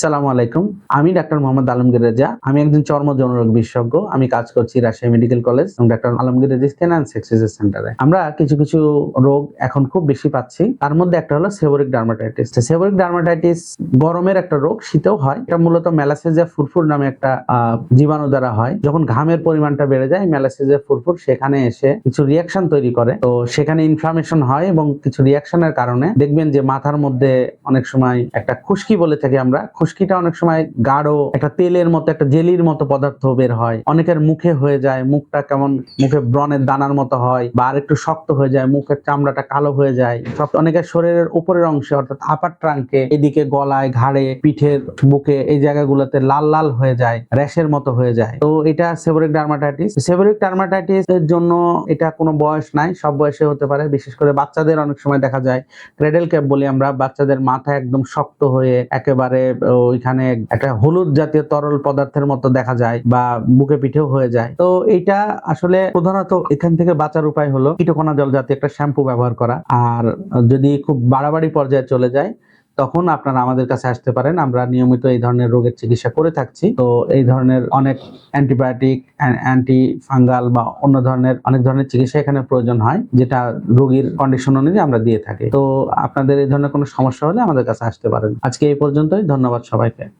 সালামু আলাইকুম। আমি ডাক্তার মোহাম্মদ আলমগীর রেজা। আমি একজন চর্ম যৌনরোগ বিশেষজ্ঞ। আমি কাজ করছি রাজশাহী মেডিকেল কলেজ এবং ডাক্তার আলমগীর রেজা অ্যান্ড সেন্টারে। আমরা কিছু কিছু রোগ এখন খুব বেশি পাচ্ছি। তার মধ্যে একটা হলো সেবোরিক ডার্মাটাইটিস। সেবোরিক ডার্মাটাইটিস গরমের একটা রোগ, শীতেও হয়। এটা মূলত মেলাসেজিয়া ফুরফুর নামে একটা জীবাণু দ্বারা হয়। যখন ঘামের পরিমাণটা বেড়ে যায় মেলাসেজিয়া ফুরফুর সেখানে এসে কিছু রিয়াকশন তৈরি করে। তো সেখানে ইনফ্লামেশন হয় এবং কিছু রিয়াকশনের কারণে দেখবেন যে মাথার মধ্যে অনেক সময় একটা খুশকি বলে থাকি আমরা খুশকিটা অনেক সময় গাঢ়, একটা তেলের মতো, একটা জেলির মতো পদার্থ বের হয়। অনেকের মুখে হয়ে যায়, মুখটা কেমন, মুখে ব্রণের দানার মতো হয় বা আর একটু শক্ত হয়ে যায়, মুখের চামড়াটা কালো হয়ে যায়। সব, অনেকের শরীরের উপরের অংশে, অর্থাৎ আপার ট্রাঙ্কে এদিকে গলায় ঘাড়ে, পিঠের বুকে, এই জায়গাগুলোতে লাল লাল হয়ে যায়, র্যাশের মতো হয়ে যায়। তো এটা সেবোরিক ডার্মাটাইটিস সেবোরিক ডার্মাটাইটিস এর জন্য এটা কোনো বয়স নাই, সব বয়সে হতে পারে। বিশেষ করে বাচ্চাদের অনেক সময় দেখা যায় ক্রেডেল ক্যাপ বলি আমরা, বাচ্চাদের মাথা একদম শক্ত হয়ে একেবারে ওইখানে একটা হলুদ জাতীয় তরল পদার্থের মতো দেখা যায় বা বুকে পিঠেও হয়ে যায়। তো এটা আসলে প্রধানত এখান থেকে বাঁচার উপায় হলো কিটোকোনা জল জাতীয় একটা শ্যাম্পু ব্যবহার করা। আর যদি খুব বাড়াবাড়ি পর্যায়ে চলে যায় তখন আপনারা আমাদের কাছে আসতে পারেন। আমরা নিয়মিত এই ধরনের রোগের চিকিৎসা করে থাকছি। তো এই ধরনের অনেক অ্যান্টিবায়োটিক অ্যান্টি ফাঙ্গাল বা অন্য ধরনের, অনেক ধরনের চিকিৎসা এখানে প্রয়োজন হয়, যেটা রোগীর কন্ডিশন অনুযায়ী আমরা দিয়ে থাকি। তো আপনাদের এই ধরনের কোনো সমস্যা হলে আমাদের কাছে আসতে পারেন। আজকে এই পর্যন্তই। ধন্যবাদ সবাইকে।